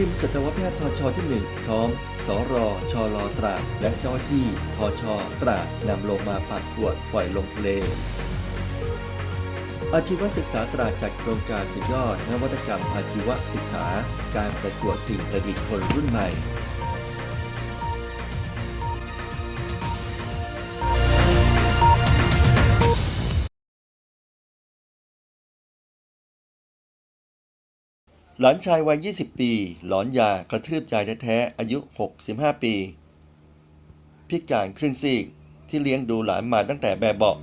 ีมสัตวแพทย์ทชที่ 1 พร้อม สรชลตราดและเจ้าที่ทชตราดนำลงมาปัดขวดปล่อยลงทะเลอาชีวศึกษาตราจัดโครงการสุดยอดนวัตกรรมอาชีวศึกษา การประกวดสิ่งประดิษฐ์คนรุ่นใหม่ หลานชายวัย 20 ปี หลอนยากระทืบยายแท้ๆอายุ 65 ปี พิการครึ่งซีกที่เลี้ยงดูหลานมาตั้งแต่แบบเบาะ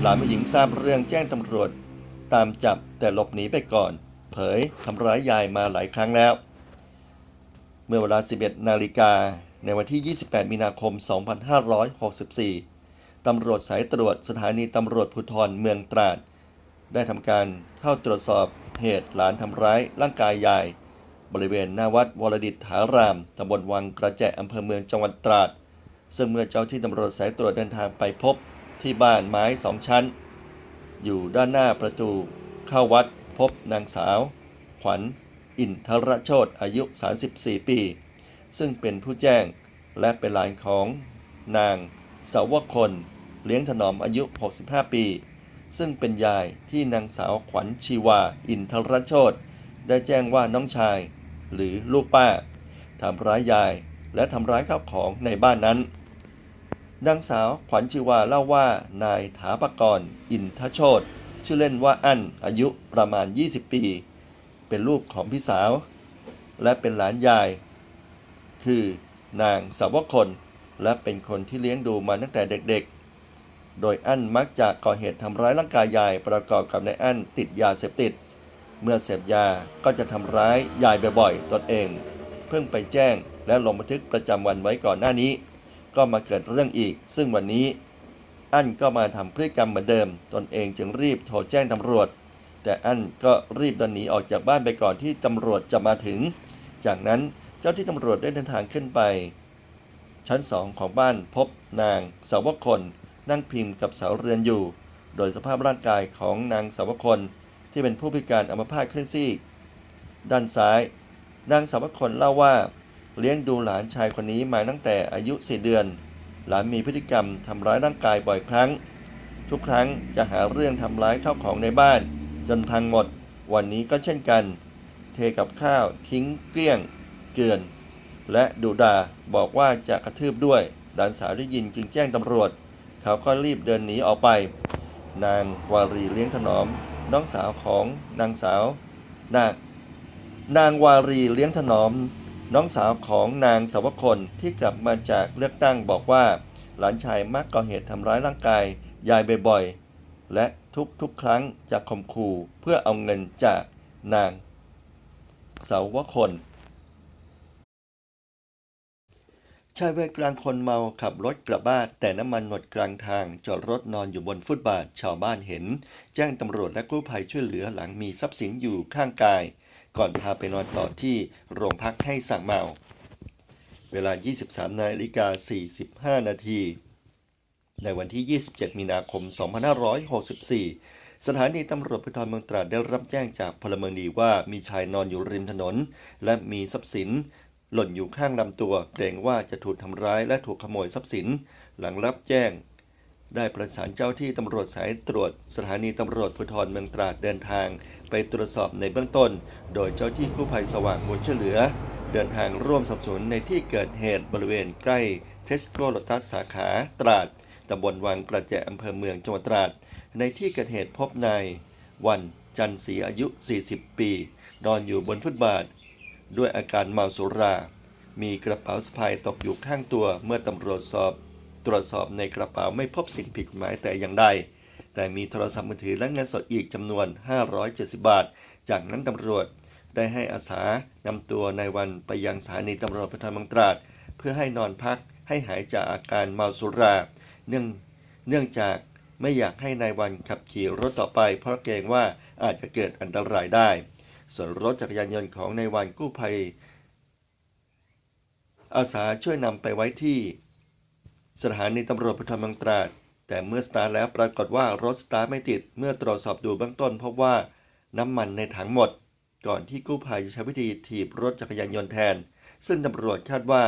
หลานผู้หญิงทราบเรื่องแจ้งตำรวจ ตามจับแต่หลบหนีไปก่อน เผยทำร้ายยายมาหลายครั้งแล้ว เมื่อเวลา 11 นาฬิกาในวันที่ 28 มีนาคม 2564 ตำรวจสายตรวจสถานีตำรวจภูธรเมืองตราด ได้ทำการเข้าตรวจสอบเหตุหลานทำร้ายร่างกายยาย บริเวณหน้าวัดวรดิตถารามตำบลวังกระแจอำเภอเมืองจังหวัดตราด ซึ่งเมื่อเจ้าที่ตำรวจสายตรวจเดินทางไปพบที่บ้านไม้สองชั้น อยู่ด้านหน้าประตู เข้าวัดพบนางสาว ขวัญ อินทรโชตอายุ 34 ปี ซึ่งเป็นผู้แจ้งและเป็นหลานของนางสาวคน เลี้ยงถนอมอายุ 65 ปี ซึ่งเป็นยายที่นางสาวขวัญชีวา อินทรโชตได้แจ้งว่าน้องชาย หรือลูกป้าทำร้ายยายและทำร้ายข้าวของในบ้านนั้น นางสาวขวัญชีวาเล่าว่านายถาปกรอินทโชตชื่อเล่นว่าอั้นอายุประมาณ 20 ปี เป็นลูกของพี่สาว และเป็นหลานยาย คือนางสาวคน และเป็นคนที่เลี้ยงดูมาตั้งแต่เด็กๆ โดยอั้นมักจะก่อเหตุทำร้ายร่างกายยายประกอบกับนายอั้นติดยาเสพติด เมื่อเสพยาก็จะทำร้ายยายบ่อยๆตนเอง เพิ่งไปแจ้งและลงบันทึกประจำวันไว้ก่อนหน้านี้ ก็มาเกิดเรื่องอีก ซึ่งวันนี้ อั้นก็มาทำพฤติกรรมเหมือนเดิม ตนเองจึงรีบโทรแจ้งตำรวจ แต่อั้นก็รีบเดินหนีออกจากบ้านไปก่อนที่ตำรวจจะมาถึง จากนั้นเจ้าที่ตำรวจได้เดินทางขึ้นไป ชั้นสองของบ้านพบนางสาวคน นั่งพิงกับเสาเรือนอยู่ โดยสภาพร่างกายของนางสาวคน ที่เป็นผู้พิการอัมพาตครึ่งซีก ด้านซ้าย นางสาวคนเล่าว่า เลี้ยงดูหลานชายคนนี้มาตั้งแต่อายุสี่เดือน หลานมีพฤติกรรมทำร้ายร่างกายบ่อยครั้ง ทุกครั้งจะหาเรื่องทำร้ายข้าวของในบ้าน จนพังหมด วันนี้ก็เช่นกัน เทกับข้าวทิ้งเกลี้ยง เกลื่อนและดุดาบอกว่าจะกระทืบด้วยหลานสาวได้ยินจึงแจ้งตำรวจ เขาก็รีบเดินหนีออกไป นางวารีเลี้ยงถนอม น้องสาวของนางสาวนางนางวารีเลี้ยงถนอม น้องสาวของนางสาวคนที่กลับมาจากเลือกตั้งบอกว่า หลานชายมักก่อเหตุทำร้ายร่างกายยายบ่อยๆ และทุกๆ ครั้งจะข่มขู่เพื่อเอาเงินจากนางสาวคน ชายวัยกลางคนเมาขับรถกลับบ้านแต่น้ำมันหมดกลางทาง จอดรถนอนอยู่บนฟุตบาทชาวบ้านเห็น แจ้งตำรวจและกู้ภัยช่วยเหลือหลังมีทรัพย์สินอยู่ข้างกาย ก่อนพาไปนอนต่อที่โรงพักให้สั่งเมา เวลา 23นาฬิกา45 นาที ในวันที่ 27 มีนาคม 2564 สถานีตำรวจภูธรเมืองตราดได้รับแจ้งจากพลเมืองดีว่ามีชายนอนอยู่ริมถนน และมีทรัพย์สิน หล่นอยู่ข้างลำตัว เกรงว่าจะถูกทำร้ายและถูกขโมยทรัพย์สิน หลังรับแจ้ง ได้ประสานเจ้าที่ตำรวจสายตรวจ สถานีตำรวจภูธรเมืองตราดเดินทาง ไปตรวจสอบในเบื้องต้น โดยเจ้าที่กู้ภัยสว่างบุญช่วยเหลือ เดินทางร่วมสอบสวนในที่เกิดเหตุบริเวณใกล้เทสโก้ลตัสสาขาตราดตำบลวังกระแจอำเภอเมืองจังหวัดตราด ในที่เกิดเหตุพบนายวันจันทร์ศรีอายุ 40 ปี นอนอยู่บนฟุตบาท ด้วยอาการเมาสุรา มีกระเป๋าสะพายตกอยู่ข้างตัว เมื่อตำรวจสอบ ตรวจสอบในกระเป๋าไม่พบสิ่งผิดกฎหมายแต่อย่างใด แต่มีโทรศัพท์มือถือและเงินสดอีกจำนวน 570 บาท จากนั้นตำรวจได้ให้อาสานำตัวนายวันไปยังสถานีตำรวจภูธรเมืองตราด เพื่อให้นอนพักให้หายจากอาการเมาสุรา เนื่องเนื่องจากไม่อยากให้นายวันขับขี่รถต่อไป เพราะเกรงว่าอาจจะเกิดอันตรายได้ ส่วนรถจักรยานยนต์ของนายวันกู้ภัย อาสาช่วยนำไปไว้ที่ สถานีตำรวจภูธรเมืองตราด แต่เมื่อสตาร์ทแล้วปรากฏว่ารถสตาร์ทไม่ติด เมื่อตรวจสอบดูเบื้องต้นพบว่าน้ำมันในถังหมด ก่อนที่กู้ภัยจะใช้วิธีถีบรถจักรยานยนต์แทน ซึ่งตำรวจคาดว่า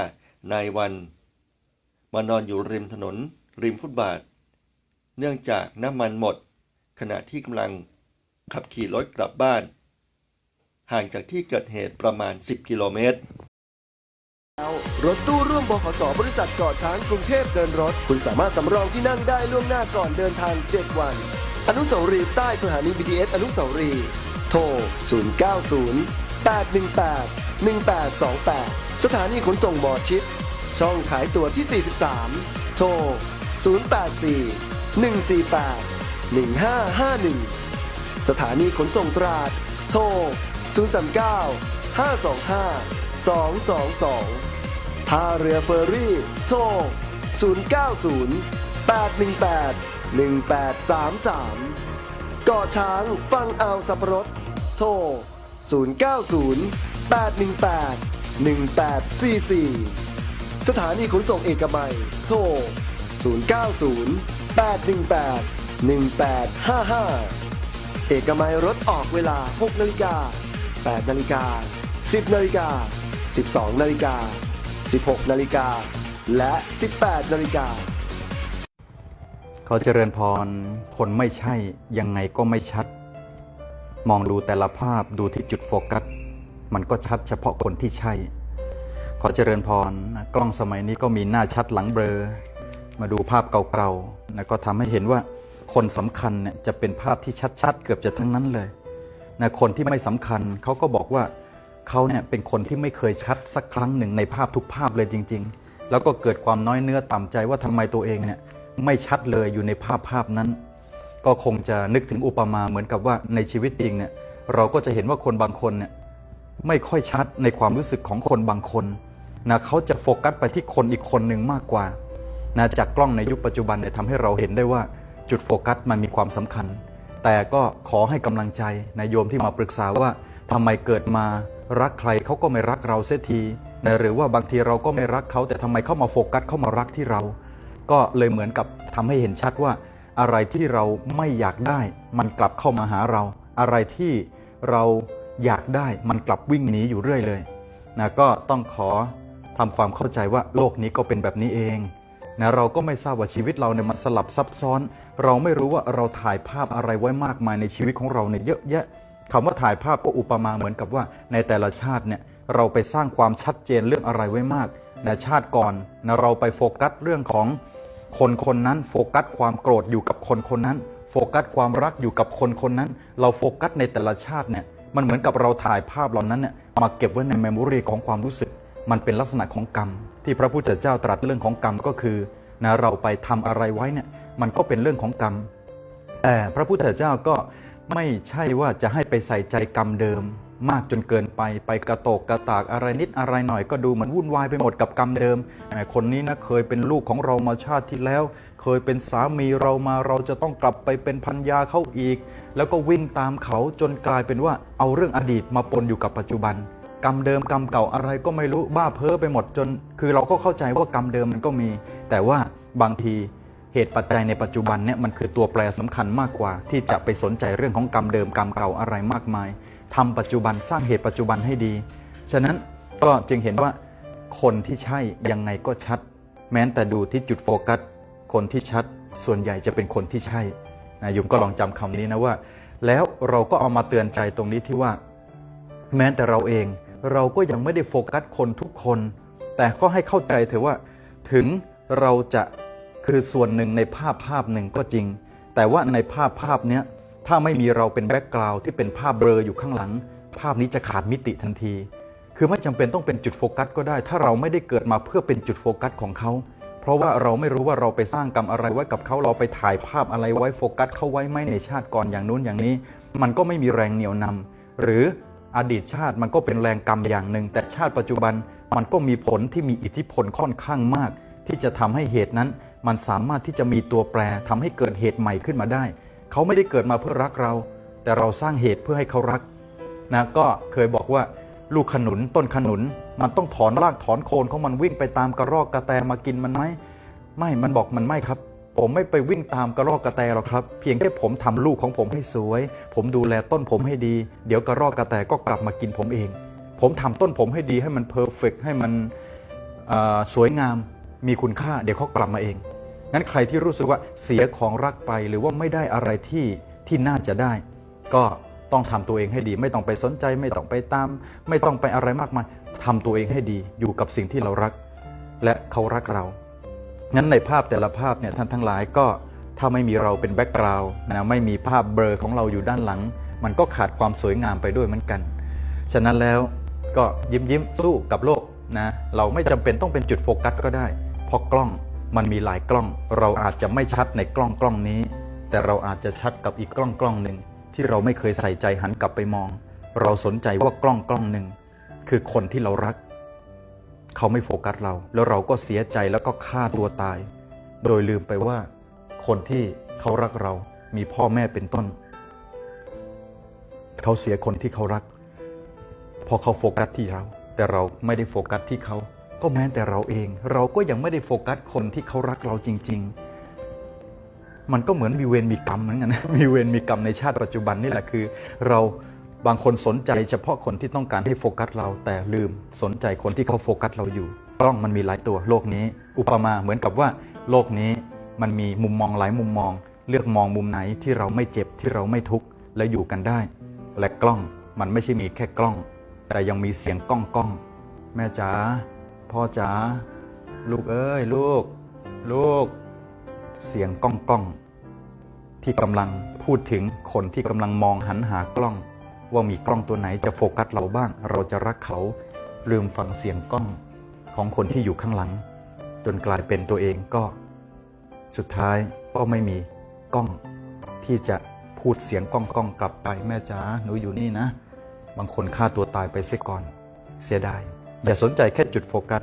นายวันมานอนอยู่ริมถนน ริมฟุตบาท เนื่องจากน้ำมันหมด ขณะที่กำลังขับขี่รถกลับบ้าน ห่างจากที่เกิดเหตุประมาณ 10 กิโลเมตรรถตู้ร่วมบขสบริษัทเกาะช้างกรุงเทพเดินรถ คุณสามารถสำรองที่นั่งได้ล่วงหน้าก่อนเดินทาง 7 วัน อนุสาวรีย์ใต้สถานี BTS อนุสาวรีย์โทร 090 818 1828 สถานีขนส่งหมอชิด ช่องขายตั๋วที่ 43 โทร 084 148 1551 สถานีขนส่งตราด โทร 039 525 222 ท่าเรือเฟอร์รี่โทร 090 818 1833 เกาะช้างฟังอ่าวสับปะรด โทร 090 818 1844 สถานีขนส่งเอกมัย โทร 090 818 1855 เอกมัยรถออกเวลา 6 นาฬิกา 8นาฬิกา 10นาฬิกา 12นาฬิกา 16นาฬิกา และ 18นาฬิกาขอเจริญพร คนไม่ใช่ ยังไงก็ไม่ชัด มองดูแต่ละภาพดูที่จุดโฟกัส มันก็ชัดเฉพาะคนที่ใช่ ขอเจริญพร กล้องสมัยนี้ก็มีหน้าชัดหลังเบลอ มาดูภาพเก่าๆนะก็ทำให้เห็นว่าคนสำคัญเนี่ยจะเป็นภาพที่ชัดๆ เกือบจะทั้งนั้นเลย นะคนที่ไม่สำคัญเขาก็บอกว่าเขาเนี่ยเป็นคนที่ไม่เคยชัดสักครั้งหนึ่งในภาพทุกภาพเลยจริง ๆ แล้วก็เกิดความน้อยเนื้อต่ำใจว่าทำไมตัวเองเนี่ยไม่ชัดเลยอยู่ในภาพภาพนั้น ก็คงจะนึกถึงอุปมาเหมือนกับว่าในชีวิตจริงเนี่ยเราก็จะเห็นว่าคนบางคนเนี่ยไม่ค่อยชัดในความรู้สึกของคนบางคนนะเขาจะโฟกัสไปที่คนอีกคนหนึ่งมากกว่านะจากกล้องในยุคปัจจุบันเนี่ยทำให้เราเห็นได้ว่าจุดโฟกัสมันมีความสำคัญ แต่ก็ขอให้กำลังใจนะโยมที่มาปรึกษาว่าทำไมเกิดมารักใครเขาก็ไม่รักเราเสียทีนะหรือว่าบางทีเราก็ไม่รักเขาแต่ทำไมเขามาโฟกัสเขามารักที่เรา ก็เลยเหมือนกับทำให้เห็นชัดว่า อะไรที่เราไม่อยากได้ มันกลับเข้ามาหาเรา อะไรที่เราอยากได้มันกลับวิ่งหนีอยู่เรื่อยเลยนะก็ต้องขอทำความเข้าใจว่าโลกนี้ก็เป็นแบบนี้เอง นะเราก็ไม่ทราบว่าชีวิตเราเนี่ยมันสลับซับซ้อน เราไม่รู้ว่าเราถ่ายภาพอะไรไว้มากมายในชีวิตของเราเนี่ยเยอะแยะคำว่าถ่ายภาพก็อุปมาเหมือนกับว่าในแต่ละชาติเนี่ยเราไปสร้างความชัดเจนเรื่องอะไรไว้มากนะชาติก่อนนะเราไปโฟกัสเรื่องของคนคนนั้น โฟกัสความโกรธอยู่กับคนคนนั้น โฟกัสความรักอยู่กับคนคนนั้น เราโฟกัสในแต่ละชาติเนี่ยมันเหมือนกับเราถ่ายภาพเหล่านั้นเนี่ยมาเก็บไว้ในเมมโมรีของความรู้สึก มันเป็นลักษณะของกรรม ที่พระพุทธเจ้าตรัสเรื่องของกรรมก็คือ นะเราไปทำอะไรไว้เนี่ยมันก็เป็นเรื่องของกรรม แต่พระพุทธเจ้าก็ไม่ใช่ว่าจะให้ไปใส่ใจกรรมเดิม มากจนเกินไปไปกระโตกกระตากอะไรนิดอะไรหน่อยก็ดูเหมือนวุ่นวายไปหมดกับกรรมเดิมแหมคนนี้นะเคยเป็นลูกของเรามาชาติที่แล้ว เคยเป็นสามีเรามาเราจะต้องกลับไปเป็นพันยาเขาอีก แล้วก็วิ่งตามเขาจนกลายเป็นว่าเอาเรื่องอดีตมาปนอยู่กับปัจจุบัน กรรมเดิมกรรมเก่าอะไรก็ไม่รู้บ้าเพ้อไปหมดจน คือเราก็เข้าใจว่ากรรมเดิมมันก็มี แต่ว่า บางทีเหตุปัจจัยในปัจจุบันเนี่ยมันคือตัวแปรสำคัญมากกว่า ที่จะไปสนใจเรื่องของกรรมเดิมกรรมเก่าอะไรมากมายทำปัจจุบันสร้างเหตุปัจจุบันให้ดี ฉะนั้นก็จึงเห็นว่าคนที่ใช่ยังไงก็ชัด แม้แต่ดูที่จุดโฟกัส คนที่ชัดส่วนใหญ่จะเป็นคนที่ใช่นะโยมก็ลองจำคำนี้นะว่า แล้วเราก็เอามาเตือนใจตรงนี้ที่ว่า แม้แต่เราเองเราก็ยังไม่ได้โฟกัสคนทุกคน แต่ก็ให้เข้าใจเถอะว่า ถึงเราจะ คือส่วนหนึ่งในภาพภาพหนึ่งก็จริง แต่ว่าในภาพภาพเนี้ยถ้าไม่มีเราเป็นแบ็กกราวด์ที่เป็นภาพเบลออยู่ข้างหลัง ภาพนี้จะขาดมิติทันที คือไม่จำเป็นต้องเป็นจุดโฟกัสก็ได้ ถ้าเราไม่ได้เกิดมาเพื่อเป็นจุดโฟกัสของเขาเพราะว่าเราไม่รู้ว่าเราไปสร้างกรรมอะไรไว้กับเขาเราไปถ่ายภาพอะไรไว้โฟกัสเขาไว้ไหมในชาติก่อนอย่างนู้นอย่างนี้ มันก็ไม่มีแรงเหนี่ยวนำหรืออดีตชาติมันก็เป็นแรงกรรมอย่างหนึ่ง แต่ชาติปัจจุบันมันก็มีผลที่มีอิทธิพลค่อนข้างมาก ที่จะทำให้เหตุนั้น มันสามารถที่จะมีตัวแปรทำให้เกิดเหตุใหม่ขึ้นมาได้ เขาไม่ได้เกิดมาเพื่อรักเรา แต่เราสร้างเหตุเพื่อให้เขารักนะก็เคยบอกว่าลูกขนุนต้นขนุน มันต้องถอนรากถอนโคนของมันวิ่งไปตามกระรอกกระแตมากินมันไหมไม่มันบอกมันไม่ครับ ผมไม่ไปวิ่งตามกระรอกกระแตหรอกครับ เพียงแค่ผมทำลูกของผมให้สวย ผมดูแลต้นผมให้ดี เดี๋ยวกระรอกกระแตก็กลับมากินผมเอง ผมทำต้นผมให้ดีให้มันเพอร์เฟกให้มันสวยงามมีคุณค่าเดี๋ยวเขากลับมาเอง งั้นใครที่รู้สึกว่าเสียของรักไปหรือว่าไม่ได้อะไรที่ที่น่าจะได้ ก็ต้องทำตัวเองให้ดี ไม่ต้องไปสนใจ ไม่ต้องไปตาม ไม่ต้องไปอะไรมากมายทำตัวเองให้ดีอยู่กับสิ่งที่เรารัก และเขารักเรา งั้นในภาพแต่ละภาพเนี่ยท่านทั้งหลายก็ถ้าไม่มีเราเป็นแบ็กกราวน์นะไม่มีภาพเบลอของเราอยู่ด้านหลัง มันก็ขาดความสวยงามไปด้วยเหมือนกัน ฉะนั้นแล้วก็ยิ้มยิ้มสู้กับโลกนะเราไม่จำเป็นต้องเป็นจุดโฟกัสก็ได้เพราะกล้อง มันมีหลายกล้อง เราอาจจะไม่ชัดในกล้องกล้องนี้ แต่เราอาจจะชัดกับอีกกล้องกล้องหนึ่งที่เราไม่เคยใส่ใจหันกลับไปมอง เราสนใจว่ากล้องกล้องหนึ่งคือคนที่เรารัก เขาไม่โฟกัสเรา แล้วเราก็เสียใจแล้วก็ฆ่าตัวตาย โดยลืมไปว่า คนที่เขารักเรามีพ่อแม่เป็นต้น เขาเสียคนที่เขารัก พอเขาโฟกัสที่เรา แต่เราไม่ได้โฟกัสที่เขา ก็แม้แต่เราเอง เราก็ยังไม่ได้โฟกัสคนที่เขารักเราจริง ๆ มันก็เหมือนมีเวรมีกรรมเหมือนกันนะ มีเวรมีกรรมในชาติปัจจุบันนี่แหละคือ เราบางคนสนใจเฉพาะคนที่ต้องการให้โฟกัสเรา แต่ลืมสนใจคนที่เขาโฟกัสเราอยู่กล้องมันมีหลายตัวโลกนี้ อุปมาเหมือนกับว่าโลกนี้มันมีมุมมองหลายมุมมอง เลือกมองมุมไหนที่เราไม่เจ็บที่เราไม่ทุกข์และอยู่กันได้ และกล้องมันไม่ใช่มีแค่กล้อง แต่ยังมีเสียงกล้องกล้อง แม่จ๋า พ่อจ๋าลูกเอ้ยลูก ลูก เสียงก้องก้องที่กำลังพูดถึงคนที่กำลังมองหันหากล้อง ว่ามีกล้องตัวไหนจะโฟกัสเราบ้าง เราจะรักเขาลืมฟังเสียงกล้องของคนที่อยู่ข้างหลัง จนกลายเป็นตัวเองก็ สุดท้ายก็ไม่มีกล้อง ที่จะพูดเสียงก้องก้องกลับไปแม่จ๋าหนูอยู่นี่นะ บางคนฆ่าตัวตายไปเสียก่อน เสียดาย อย่าสนใจแค่จุดโฟกัส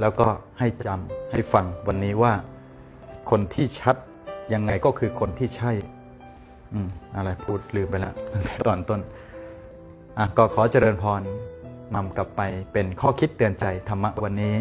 แล้วก็ให้จำให้ฟังวันนี้ว่า คนที่ชัดยังไงก็คือคนที่ใช่อืมอะไรพูดลืมไปแล้วตั้งแต่ตอนต้นอะก็ขอเจริญพรนำกลับไปเป็นข้อคิดเตือนใจธรรมะวันนี้